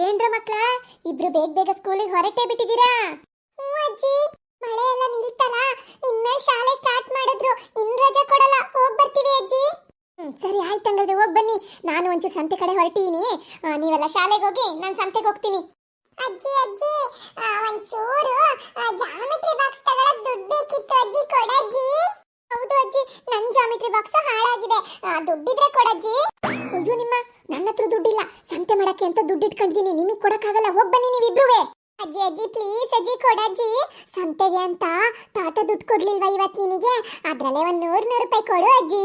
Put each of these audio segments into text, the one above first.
ಏನ್ರ ಮಕ್ಳ? ಇಬ್ರು ಬೇಗ ಬೇಗ ಸ್ಕೂಲಿಗೆ ಹೊರಟೇ ಬಿಟ್ಟಿದ್ದೀರಾ ಹ್ಞೂ ಅಜ್ಜಿ ಮಳೆ ಎಲ್ಲ ನಿಲ್ತಲ್ಲ ಇನ್ಮೇಲೆ ಶಾಲೆ ಸ್ಟಾರ್ಟ್ ಮಾಡಿದ್ರು ಇನ್ ರಜೆ ಕೊಡಲ್ಲ ಹೋಗ್ ಬರ್ತೀವಿ ಅಜ್ಜಿ. ಸರಿ ಆಯ್ತು ಹಂಗಾದ್ರೆ ಹೋಗ್ ಬನ್ನಿ. ನಾನು ಒಂಚೂರು ಸಂತೆ ಕಡೆ ಹೊರಟೀನಿ. ಆ, ನೀವೆಲ್ಲ ಶಾಲೆಗೆ ಹೋಗಿ ನಾನು ಸಂತೆಗೆ ಹೋಗ್ತೀನಿ. ಅಜ್ಜಿ ಅಜ್ಜಿ ಒಂಚೂರು ಜಾಮಿಟ್ರಿ ಬಾಕ್ಸ್ ತಗೊಳಕ್ ದುಡ್ಡು ಬೇಕಿತ್ತು ಅಜ್ಜಿ ಕೊಡಜ್ಜಿ ಹೌದು ಅಜ್ಜಿ ನನ್ನ ಜಾಮಿಟ್ರಿ ಬಾಕ್ಸ್ ಹಾಳಾಗಿದೆ. ದುಡ್ಡಿದ್ರೆ ಕೊಡಜ್ಜಿ ಅಯ್ಯೋ ನಿಮ್ಮ, ನನ್ನ ಹತ್ರ ದುಡ್ಡಿಲ್ಲ. ಸಂತೆ ಮಾಡಕ್ಕೆ ಅಂತ ದುಡ್ಡು ಇಟ್ಕೊಂಡಿದ್ದೀನಿ ನಿಮಗೆ ಕೊಡಕ್ಕಾಗಲ್ಲ. ಹೋಗ್ ಬನ್ನಿ ನೀವಿಬ್ರುವೆ. ಅಜ್ಜಿ ಅಜ್ಜಿ ಪ್ಲೀಸ್ ಅಜ್ಜಿ ಕೊಡಜ್ಜಿ ಸಂತೆಗೆ ಅಂತ ತಾತ ದುಡ್ಡು ಕೊಡ್ಲಿಲ್ವಾ ಇವತ್ತು ನಿನಗೆ? ಅದ್ರಲ್ಲೇ ಒಂದು ನೂರ್ ನೂರು ರೂಪಾಯಿ ಕೊಡು ಅಜ್ಜಿ.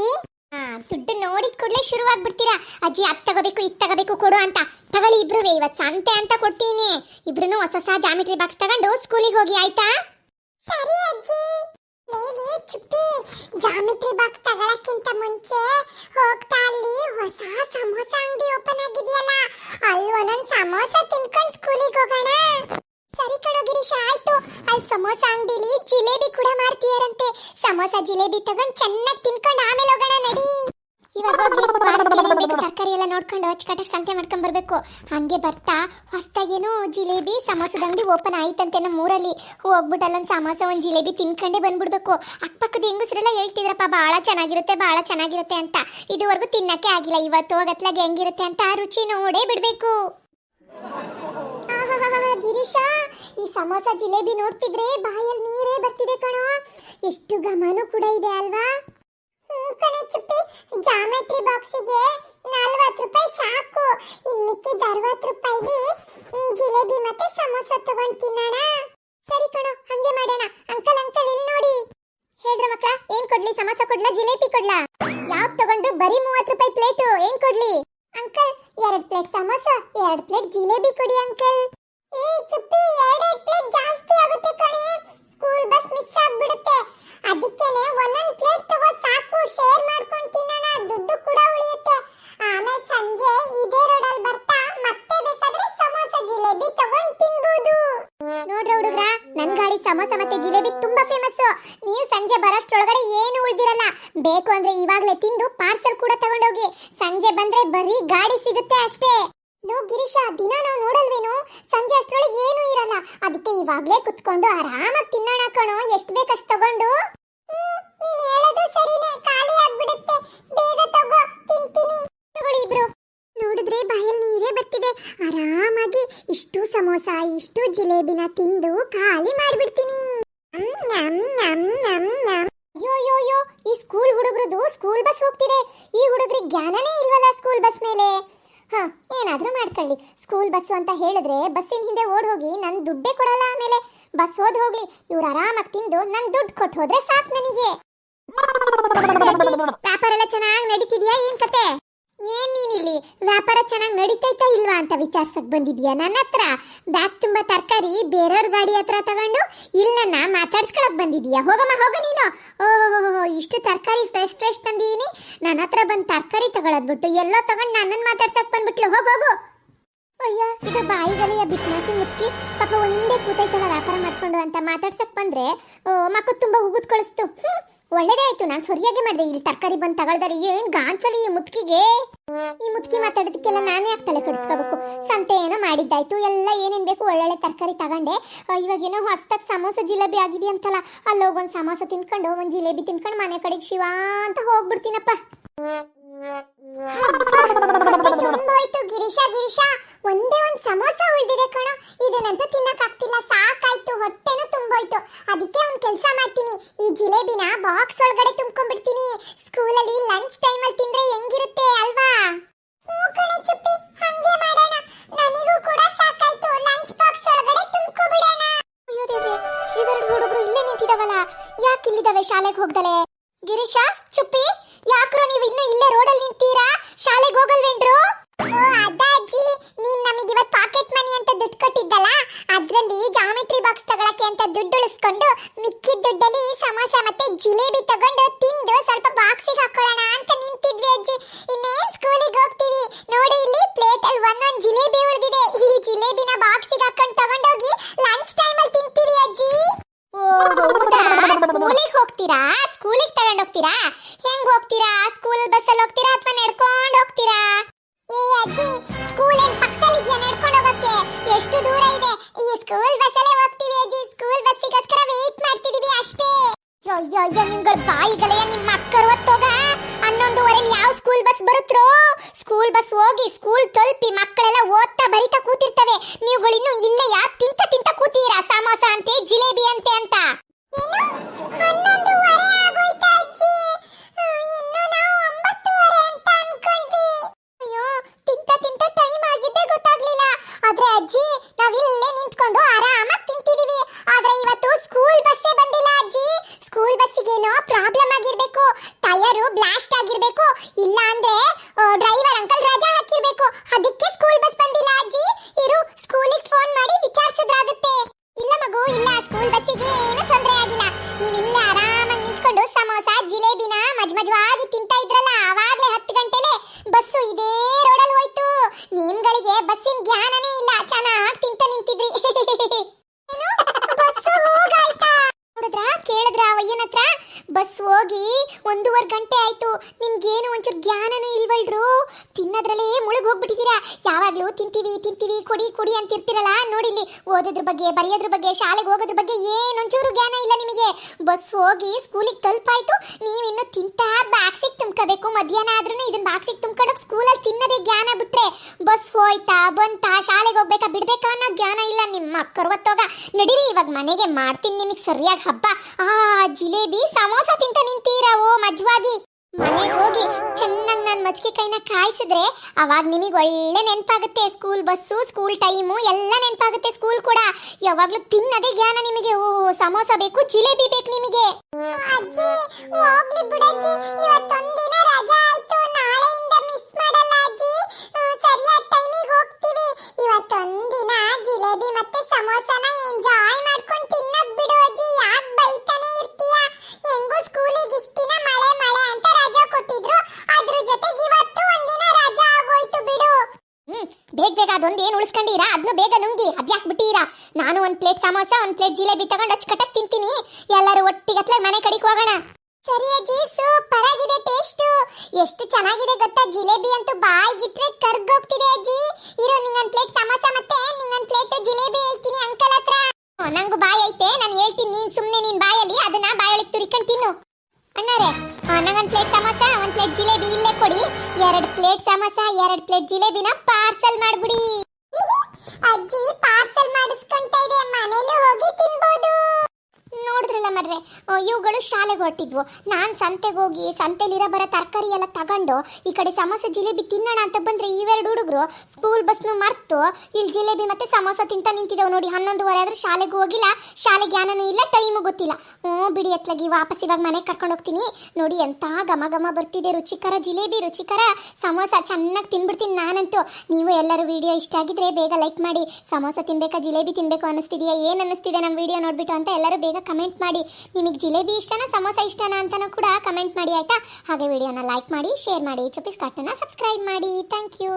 ದುಡ್ಡು ನೋಡಿದ ಕೂಡಲೇ ಶುರುವಾಗ್ಬಿಡ್ತೀರಾ? ಅಜ್ಜಿ, ಅದ್ ತಗೋಬೇಕು, ಇದ್ ತಗೋಬೇಕು ಕೊಡು ಅಂತ. ತಗೊಳ್ಳಿ ಇಬ್ರುವೆ ಇವತ್ತು ಸಂತೆ ಅಂತ ಕೊಡ್ತೀನಿ. ಇಬ್ರು ಹೊಸ ಹೊಸ ಜಾಮಿಟ್ರಿ ಬಾಕ್ಸ್ ತಗೊಂಡು ಸ್ಕೂಲಿಗೆ ಹೋಗಿ, ಆಯ್ತಾ? ಸರಿ ಅಜ್ಜಿ. ಲೇಲಿ ಚುಪ್ಪಿ. ಜಾಮಿಟ್ರಿ ಬಾಕ್ಸ್ ತಗೊಳಕ್ಕಿಂತ ಮುಂಚೆ ಹೋಗ್ತಾ ಅಲ್ಲಿ ಹೊಸ ಸಮೋಸ ಅಂಗಡಿ ಓಪನ್ ಆಗಿದೆಯಲ್ಲ, ಅಲ್ಲಿ ಒಂದೊಂದು ಸಮೋಸ ತಿನ್ಕೊಂಡು ಸ್ಕೂಲಿಗೆ ಹೋಗೋಣ. ಸರಿ ಕಣೋ ಗಿರೀಶ, ಆಯ್ತು. ಅಲ್ಲಿ ಸಮೋಸ ಅಂಗಡಿಲಿ ಜಿಲೇಬಿ ಕೂಡ ಮಾರ್ತೀಯರಂತೆ. ಸಮೋಸ, ಜಿಲೇಬಿ ತಗೊಂಡು ಚೆನ್ನಾಗಿ ತಿನ್ಕೊಂಡು ಆಮೇಲೆ ಹೋಗೋಣ ನಡಿ. ತರಕಾರಿ ಎಲ್ಲ ನೋಡ್ಕೊಂಡು ಅಚ್ಚುಕಟ್ಟಾಗಿ ಸಂತೆ ಮಾಡ್ಕೊಂಡ್ ಬರ್ಬೇಕು. ಹಂಗೆ ಬರ್ತಾ ಹೊಸ್ದಾಗೇನೋ ಜಿಲೇಬಿ, ಸಮೋಸದ ಅಂಗಡಿ ಓಪನ್ ಆಯ್ತಂತೆ ನಮ್ಮ ಊರಲ್ಲಿ. ಹೋಗ್ಬಿಟ್ಟು ಅಲ್ಲೊಂದು ಸಮೋಸ, ಒಂದು ಜಿಲೇಬಿ ತಿನ್ಕೊಂಡೇ ಬಂದ್ಬಿಡ್ಬೇಕು. ಅಕ್ಕಪಕ್ಕದ ಹೆಂಗಸರೆಲ್ಲ ಹೇಳ್ತಿದ್ರಪ್ಪ ಭಾಳ ಚೆನ್ನಾಗಿರುತ್ತೆ ಭಾಳ ಚೆನ್ನಾಗಿರುತ್ತೆ ಅಂತ. ಇದುವರೆಗೂ ತಿನ್ನಕ್ಕೆ ಆಗಿಲ್ಲ. ಇವತ್ತು ಹೋಗತ್ಲಾಗೆ ಹೆಂಗಿರುತ್ತೆ ಅಂತ ರುಚಿ ನೋಡೇ ಬಿಡ್ಬೇಕು. ಗಿರೀಶ, ಈ ಸಮೋಸ, ಜಿಲೇಬಿ ನೋಡ್ತಿದ್ರೆ ಬಾಯಲ್ಲಿ ನೀರೇ ಬರ್ತಿದೆ ಕಣೋ. ಎಷ್ಟು ಗಮನ ಕೂಡ ಇದೆ ಅಲ್ವಾ? ಕಣೆ ಚುಪ್ಪಿ. ಜಾಮೆಟ್ರಿ ಬಾಕ್ಸಿಗೆ ನಲ್ವತ್ತು ರೂಪಾಯಿ ಸಾಕು. ಇನ್ ಮಿಕ್ಕಿದ ಅರವತ್ತು ರೂಪಾಯಿಲಿ ಜಿಲೇಬಿ ಮತ್ತೆ ಸಮೋಸ ತಗೊಂಡ್ ತಿನ್ನೋಣ. ಸರಿ ಕಣೋ, ಹಂಗೆ ಮಾಡೋಣ. ಅಂಕಲ್ ಅಂಕಲ್, ಇಲ್ಲಿ ನೋಡಿ. ಹೇಳ್ರ ಮಕ್ಕಳ ಏನ್ ಕೊಡ್ಲಿ? ಸಮೋಸ ಕೊಡ್ಲಾ, ಜಿಲೇಬಿ ಕೊಡ್ಲಾ? ಯಾವ್ದು ತಗೊಂಡ್ರು? ಬರೀ ಮೂವತ್ತು ರೂಪಾಯಿ ಪ್ಲೇಟು. ಏನ್ ಕೊಡ್ಲಿ? ಅಂಕಲ್, ಎರಡ್ ಪ್ಲೇಟ್ ಸಮೋಸ, ಎರಡು ಪ್ಲೇಟ್ ಜಿಲೇಬಿ ಕೊಡಿ ಅಂಕಲ್. ಏ, ಚುಪ್ಪಿ, ಎರಡೆರಡು ಪ್ಲೇಟ್ ಜಾಸ್ತಿ ಆಗುತ್ತೆ ಕಣೆ. ಸ್ಕೂಲ್ ಬಸ್ ಮಿಸ್ ಆಗ್ಬಿಡುತ್ತೆ. ಅದಕ್ಕೇನೆ ಒಂದೊಂದ್ ಪ್ಲೇಟ್ ಬೇಕು ಅಂದ್ರೆ ಇವಾಗ್ಲೇ ತಿಂದು ಪಾರ್ಸೆಲ್ ಕೂಡ ತಗೊಂಡೋಗಿ. ಸಂಜೆ ಬಂದ್ರೆ ಬರೀ ಗಾಡಿ ಸಿಗುತ್ತೆ ಅಷ್ಟೇ. ಲೋ ಗಿರೀಶ ದಿನ ನಾವು ನೋಡಲ್ವೇನು? ಸಂಜೆ ಅಷ್ಟರೊಳಗೆ ಏನು ಇರಲ್ಲ. ಅದಕ್ಕೆ ಇವಾಗ್ಲೇ ಕುತ್ಕೊಂಡು ಆರಾಮಾಗಿ ತಿನ್ನೋಣ ಕಣೋ. ಎಷ್ಟು ಬೇಕಷ್ಟು ತಗೊಂಡು? ನೀನ್ ಹೇಳೋದು ಸರಿನೇ. ಖಾಲಿ ಆಗ್ಬಿಡುತ್ತೆ. ಬೇಗ ತಗೋ. ತಿಂತೀನಿ. ನೋಡಿದ್ರೆ ಬಾಯಲ್ಲಿ ನೀರೇ ಬರ್ತಿದೆ. ಆರಾಮಾಗಿ ಇಷ್ಟು ಸಮೋಸ ಇಷ್ಟು ಜಿಲೇಬಿನ ತಿಂದು ಖಾಲಿ ಮಾಡ್ಬಿಡ್ತೀನಿ. ನಮ್, ನಮ್, ನಮ್, ನಮ್. ಅಯ್ಯೋ ಅಯ್ಯೋ ಅಯ್ಯೋ ಈ ಸ್ಕೂಲ್ ಹುಡುಗರದು ಸ್ಕೂಲ್ ಬಸ್ ಹೋಗ್ತಿದೆ. ಈ ಹುಡುಗರಿಗೆ ಜ್ಞಾನನೇ ಇಲ್ವಲ್ಲ ಸ್ಕೂಲ್ ಬಸ್ ಮೇಲೆ? ಹಾ ಏನಾದ್ರೂ ಮಾಡ್ಕೊಳ್ಳಿ. ಸ್ಕೂಲ್ ಬಸ್ಸು ಅಂತ ಹೇಳಿದ್ರೆ ಬಸ್ಸಿನ ಹಿಂದೆ ಓಡ್ ಹೋಗಿ ನನ್ ದುಡ್ಡೇ ಕೊಡಲ್ಲ ಆಮೇಲೆ. ಬಸ್ ಹೋದ್ ಹೋಗ್ಲಿ ಇವ್ರು ಆರಾಮಾಗಿ ತಿಂದು ನನ್ ದುಡ್ಡು ಕೊಟ್ಟು ಹೋದ್ರೆ ಸಾಕು ನನಗೆ. ವ್ಯಾಪಾರ ಎಲ್ಲ ಚೆನ್ನಾಗಿ ನಡೀತಿದ್ಯಾ ಏನ್ ಕತೆ? ಏನ್ ನೀನಿಲ್ಲಿ? ವ್ಯಾಪಾರ ಚೆನ್ನಾಗಿ ನಡೀತೈತಾ ಇಲ್ವಾ ಅಂತ ವಿಚಾರಿಸಕ್ ಬಂದಿದ್ಯಾ? ನನ್ನ ಹತ್ರ ಬ್ಯಾಗ್ ತುಂಬಾ ತರಕಾರಿ ಬೇರೆಯವ್ರ ಗಾಡಿ ಹತ್ರ ತಗೊಂಡು ಇಲ್ಲನ್ನ ಮಾತಾಡ್ಸ್ಕೊಳಕ್ ಬಂದಿದ್ಯಾ? ಹೋಗಮ್ಮ ಹೋಗ ನೀನು. ಓಹೋ ಇಷ್ಟು ತರಕಾರಿ ಫ್ರೆಶ್ ಫ್ರೆಶ್ ತಂದೀನಿ ನನ್ನ ಹತ್ರ ಬಂದು ತರಕಾರಿ ತಗೊಳದ್ ಬಿಟ್ಟು ಎಲ್ಲೋ ತಗೊಂಡು ನನ್ನನ್ನು ಮಾತಾಡ್ಸಕ್ ಬಂದ್ಬಿಟ್ಲು. ಹೋಗ್ ಹೋಗು. ಅಯ್ಯ ಇದು ಬಾಯಿಗಲೆಯ ಬಿಸ್ನೆಸ್ ಮುಕ್ಕಿ ಪಾಪ ಒಂದೇ ಕೂತೈತಲ್ಲ ವ್ಯಾಪಾರ ಮಾಡ್ಕೊಂಡು ಅಂತ ಮಾತಾಡ್ಸಕ್ ಬಂದ್ರೆ ಓ, ಮಕ್ಕ ತುಂಬಾ ಉಗುದ್ ಕಳಿಸ್ತು ಒಳ್ಳೇದೇ ಆಯ್ತು. ನಾನು ಸರಿಯಾಗಿ ಮಾಡಿದೆ. ಇಲ್ಲಿ ತರಕಾರಿ ಬಂದು ತಗೊಳ್ದಾರೆ. ಏನ್ ಗಾಂಚಲಿ ಈ ಮುತ್ಕಿಗೆ? ಈ ಮುತ್ಕಿ ಮಾತಾಡೋದಕ್ಕೆಲ್ಲ ನಾನು ಯಾಕೆ ತಲೆ ಕೆಡಿಸ್ಕೋಬೇಕು. ಸಂತೆ ಏನೋ ಮಾಡಿದ್ದಾಯ್ತು. ಎಲ್ಲ ಏನೇನ್ ಬೇಕು ಒಳ್ಳೊಳ್ಳೆ ತರಕಾರಿ ತಗೊಂಡೆ. ಇವಾಗ ಏನೋ ಹೊಸ್ದಾಗ್ ಸಮೋಸ ಜಿಲೇಬಿ ಆಗಿದೆ ಅಂತಲ್ಲ. ಅಲ್ಲಿ ಹೋಗೊಂದು ಸಮೋಸ ತಿನ್ಕೊಂಡು, ಒಂದು ಜಿಲೇಬಿ ತಿನ್ಕೊಂಡು ಮನೆ ಕಡೆಗೆ ಶಿವ ಅಂತ ಹೋಗ್ಬಿಡ್ತೀನಪ್ಪ. ಗಿರೀಶ ಗಿರೀಶ. ಒಂದೇ ಒಂದು ಸಮೋಸ ಉಳಿದಿದೆ ಕಣೋ. ಇದನ್ನಂತೂ ತಿನ್ನಕ್ ಶಾಲೆಗೆ ಹೋಗ್ದಲೆ? ಗಿರೀಶ, ಚುಪ್ಪಿ, ಯಾಕ್ರೋ ನೀವು ಇನ್ನ ಇಲ್ಲೇ ರೋಡಲ್ಲಿ ನಿಂತೀರಾ? ಶಾಲೆಗೆ ಹೋಗಲ್ವೇನ್ರು? ಅದ ಅಜ್ಜಿ, ನೀನ್ ನಮಗೆ ಇವತ್ತು ಪಾಕೆಟ್ ಮನಿ ಅಂತ ದುಡ್ಡು ಕೊಟ್ಟಿದ್ದಲ್ಲ, ಅದ್ರಲ್ಲಿ ಜಾಮಿಟ್ರಿ ಬಾಕ್ಸ್ ತಗೊಳಕ್ಕೆ ಅಂತ ದುಡ್ಡು ಉಳಿಸ್ಕೊಂಡು ಮಿಕ್ಕಿದ ದುಡ್ಡಲ್ಲಿ ಸಮೋಸ ಮತ್ತೆ ಜಿಲೇಬಿ ತಗೊಂಡು ತಿಂದು ಸ್ವಲ್ಪ ಬಾಕ್ಸಿಗೆ ಹಾಕೊಳ್ಳೋಣ ಅಂತ ನಿಂತಿದ್ವಿ ಅಜ್ಜಿ. ಇನ್ನೇನ್ ಸ್ಕೂಲಿಗೆ ಹೋಗ್ತೀವಿ? ನೋಡಿ ಇಲ್ಲಿ ಪ್ಲೇಟ್ ಅಲ್ಲಿ ಒಂದೊಂದು ಜಿಲೇಬಿ ಉಳಿದಿದೆ. ಈ ಜಿಲೇಬಿನ ಬಾಕ್ಸಿಗೆ ಹಾಕೊಂಡು ತಗೊಂಡೋಗಿ ಲಂಚ್ ಹೋಗ್ತೀರಾ? ಹೆಂಗ್ ಹೋಗ್ತೀರಾ? ಸ್ಕೂಲ್ ಬಸ್ ಅಲ್ಲಿ ಹೋಗ್ತೀರಾ ಅಥವಾ ನಡ್ಕೊಂಡು ಹೋಗ್ತೀರಾ? ಏ ಅಜ್ಜಿ ಸ್ಕೂಲ್ ಏನ್ ಪಕ್ಕದಲ್ಲಿ ಇದೆಯಾ? ನಡ್ಕೊಂಡು ಹೋಗೋಕೆ ಎಷ್ಟು ದೂರ ಇದೆ. ಈ ಸ್ಕೂಲ್ ಬಸ್ ಅಲ್ಲೇ ಹೋಗ್ತೀವಿ ಅಜ್ಜಿ. ಸ್ಕೂಲ್ ಬಸ್ ಸಿಗೋಸ್ಕರ ವೇಟ್ ಮಾಡ್ತಿದೀವಿ ಅಷ್ಟೇ. ಅಯ್ಯೋ ಅಯ್ಯೋ, ನಿಮ್ಗಳ ಬಾಯಿಗಳೇ ನಿಮ್ಮ ಅಕ್ಕರು ಹೊತ್ತೋಗ ಹನ್ನೊಂದುವರೆಲಿ ಯಾವ ಸ್ಕೂಲ್ ಬಸ್ ಬರುತ್ತೋ? ಸ್ಕೂಲ್ ಬಸ್ ಹೋಗಿ ಸ್ಕೂಲ್ ತಲುಪಿ ಮಕ್ಕಳೆಲ್ಲ ಓದ್ತಾ ಬರಿತಾ ಕೂತಿರ್ತವೆ. ನೀವುಗಳಿನ್ನೂ ಇಲ್ಲೇ ಯಾಕೆ ತಿಂತ ತಿಂತ ಕೂತೀರಾ? ಸಮೋಸ ಅಂತೆ, ಜಿಲೇಬಿ ಅಂತೆ ಅಂತ. ಒಂದೂವರೆ ಗಂಟೆ ಆಯ್ತು. ನಿಮ್ಗೇನು ಒಂಚೂರು ಜ್ಞಾನನೂ ಇಲ್ವಲ್ರು? ತಿನ್ನೋದ್ರಲ್ಲೇ ಮುಳುಗ್ ಹೋಗ್ಬಿಟ್ಟಿದ್ದೀರಾ ಯಾವಾಗ್ಲೂ ತಿಂತೀವಿ ತಿಂತೀವಿ, ಕೊಡಿ ಕೊಡಿ ಅಂತಿರ್ತೀರಲ್ಲ? ನೋಡಿಲ್ಲಿ, ಓದೋದ್ರ ಬಗ್ಗೆ, ಬರೆಯೋದ್ರ ಬಗ್ಗೆ, ಶಾಲೆಗೆ ಹೋಗೋದ್ರ ಬಗ್ಗೆ ಏನೊಂಚೂರು ಜ್ಞಾನ ಇಲ್ಲ ನಿಮಗೆ. ಬಸ್ ಹೋಗಿ ಸ್ಕೂಲಿಗೆ ತಲುಪಾಯ್ತು. ನೀವಿನ್ನು ತಿಂತಾ ಬಾಕ್ಸಿಗೆ ತುಂಬ್ಕೋಬೇಕು. ಮಧ್ಯಾಹ್ನ ಆದ್ರೂ ಇದನ್ನ ಬಾಕ್ಸಿಗೆ ತುಂಬ್ಕೊಂಡೋಗಿ ಸ್ಕೂಲಲ್ಲಿ ತಿನ್ನೋದೇ ಜ್ಞಾನ ಬಿಟ್ರೆ ಬಸ್ ಹೋಯ್ತಾ, ಬಂತಾ, ಶಾಲೆಗೆ ಹೋಗ್ಬೇಕಾ, ಬಿಡ್ಬೇಕಾ ಅನ್ನೋ ಜ್ಞಾನ ಇಲ್ಲ. ನಿಮ್ಮ ಕರ್ವತ್ತೋಗ ನಡೀರಿ, ಇವಾಗ ಮನೆಗೆ ಮಾಡ್ತೀನಿ ನಿಮಗೆ ಸರಿಯಾಗಿ ಹಬ್ಬ. ಆ, ಜಿಲೇಬಿ, ಸಮೋಸ ತಿಂತ ನಿಂತೀರಾ? ಓ ಮಜ್ವಾಗಿ ಮನೆಗೆ ಹೋಗಿ ಚೆನ್ನಾಗಿ ನಾನು ಮಜ್ಜಿಗೆ ಕೈನ ಕಾಯಿಸಿದ್ರೆ ಅವಾಗ ನಿಮಗೆ ಒಳ್ಳೆ ನೆನಪಾಗುತ್ತೆ. ಸ್ಕೂಲ್ ಬಸ್ಸು, ಸ್ಕೂಲ್ ಟೈಮು ಎಲ್ಲ ನೆನಪಾಗುತ್ತೆ ಸ್ಕೂಲ್ ಕೂಡ. ಯಾವಾಗ್ಲೂ ತಿನ್ನದೇ ಜ್ಞಾನ ನಿಮಗೆ. ಓ, ಸಮೋಸ ಬೇಕು, ಜಿಲೇಬಿ ಬೇಕು ನಿಮಗೆ. ಅಜ್ಜಿ, ಹೋಗ್ಲಿ ಬಿಡಜ್ಜಿ. ಇವತ್ತೊಂದಿನ ರಜಾ ಆಯ್ತು. ನಾಳೆಯಿಂದ ಅದೊಂದು ಏನು ಉಳಿಸ್ಕೊಂಡಿರಾ? ಅದನ್ನು ಬೇಗ ನುಂಗಿ, ಅದ್ಯಾಕ್ ಬಿಟ್ಟಿರಾ ನಾನು ಒಂದು ಪ್ಲೇಟ್ ಸಮೋಸ, ಒಂದು ಪ್ಲೇಟ್ ಜಿಲೇಬಿ ತಗೊಂಡು ಅಚ್ಚುಕಟ್ಟಾಗಿ ತಿಂತೀನಿ. ಎಲ್ಲರೂ ಒಟ್ಟಿಗತ್ಲೆ ಮನೆ ಕಡೆಗೆ ಹೋಗೋಣ. ಸರಿ ಅಜ್ಜಿ ಸೂಪರ್ ಆಗಿದೆ ಟೇಸ್ಟ್. ಎಷ್ಟು ಚೆನ್ನಾಗಿದೆ ಗೊತ್ತಾ? ಜಿಲೇಬಿ ಅಂತೂ ಬಾಯಿಗಿಟ್ರೆ ಕರ್ಗೋಗ್ತಿದೆ ಅಜ್ಜಿ. ಇರೋ, ನಿಂಗೊಂದು ಪ್ಲೇಟ್ ಸಮೋಸ ಮತ್ತೆ, ನಿಂಗೊಂದು ಪ್ಲೇಟ್ ಜಿಲೇಬಿ ಹೇಳ್ತೀನಿ ಅಂಕಲ್ ಹತ್ರ. ಬಾಯಿ ಐತೆ. ನಾನು ಹೇಳ್ತೀನಿ, ನೀನ್ ಸುಮ್ಮನೆ ನಿನ್ ಬಾಯಲ್ಲಿ, ಅದನ್ನ ಬಾಯೊಳಗೆ ತುರಿಕೊಂಡು ತಿನ್ನು. ಅಣ್ಣಾರೆ ನಂಗೊಂದು ಪ್ಲೇಟ್ ಸಮೋಸ, ಒಂದು ಪ್ಲೇಟ್ ಜಿಲೇಬಿ ಇಲ್ಲೇ ಕೊಡಿ. ಎರಡು ಪ್ಲೇಟ್ ಸಮೋಸ, ಎರಡು ಪ್ಲೇಟ್ ಜಿಲೇಬಿನ ಪಾರ್ಸಲ್ ಮಾಡ್ಬಿಡಿ ಅಜ್ಜಿ ಪಾರ್ಸಲ್ ಮಾಡಿಸ್ಕೊಂತ ಇದೆ ಮನೇಲಿ ಹೋಗಿ ತಿನ್ಬೋದು ನೋಡಿದ್ರಲ್ಲ ಮರ್ರೆ ಶಾಲೆಗೆ ಹೊರಟಿದ್ವು ನಾನು ಸಂತೆಗೆ ಹೋಗಿ ಸಂತೆಲಿರೋ ಬರೋ ತರಕಾರಿ ಎಲ್ಲ ತಗೊಂಡು ಈ ಕಡೆ ಸಮೋಸ ಜಿಲೇಬಿ ತಿನ್ನೋಣ ಅಂತ ಬಂದ್ರೆ ಇವೆರಡು ಹುಡುಗರು ಸ್ಕೂಲ್ ಬಸ್ನು ಮರ್ತು. ಇಲ್ಲಿ ಜಿಲೇಬಿ ಮತ್ತೆ ಸಮೋಸ ತಿಂತ ನಿಂತಿದ್ದವು ನೋಡಿ. ಹನ್ನೊಂದುವರೆ ಆದ್ರೆ ಶಾಲೆಗೂ ಹೋಗಿಲ್ಲ. ಶಾಲೆ ಜ್ಞಾನನೂ ಇಲ್ಲ ಟೈಮು ಗೊತ್ತಿಲ್ಲ. ಹ್ಞೂ ಬಿಡಿ ಎತ್ಲಾಗಿ, ವಾಪಸ್ ಇವಾಗ ಮನೆಗೆ ಕರ್ಕೊಂಡು ಹೋಗ್ತೀನಿ. ನೋಡಿ ಎಂತ ಘಮ ಘಮ ಬರ್ತಿದೆ. ರುಚಿಕರ ಜಿಲೇಬಿ, ರುಚಿಕರ ಸಮೋಸ ಚೆನ್ನಾಗಿ ತಿನ್ಬಿಡ್ತೀನಿ ನಾನಂತೂ. ನೀವು ಎಲ್ಲರೂ ವಿಡಿಯೋ ಇಷ್ಟ ಆಗಿದ್ರೆ ಬೇಗ ಲೈಕ್ ಮಾಡಿ. ಸಮೋಸ ತಿನ್ಬೇಕಾ, ಜಿಲೇಬಿ ತಿನ್ಬೇಕು ಅನ್ನಿಸ್ತಿದೆಯಾ, ಏನು ಅನ್ನಿಸ್ತಿದೆ ನಮ್ಮ ವಿಡಿಯೋ ನೋಡ್ಬಿಟ್ಟು ಅಂತ ಎಲ್ಲರೂ ಬೇಗ ಕಮೆಂಟ್ ಮಾಡಿ. ನಿಮಗೆ ಜಿಲೇಬಿ ಇಷ್ಟನಾ ಸಮೋಸ ಇಷ್ಟನಾ ಅಂತಲೂ ಕೂಡ ಕಮೆಂಟ್ ಮಾಡಿ, ಆಯಿತಾ? ಹಾಗೆ ವಿಡಿಯೋನ ಲೈಕ್ ಮಾಡಿ ಶೇರ್ ಮಾಡಿ ಚೊಪ್ಪಿಸ್ ಕಟ್ಟನ್ನ ಸಬ್ಸ್ಕ್ರೈಬ್ ಮಾಡಿ. Thank you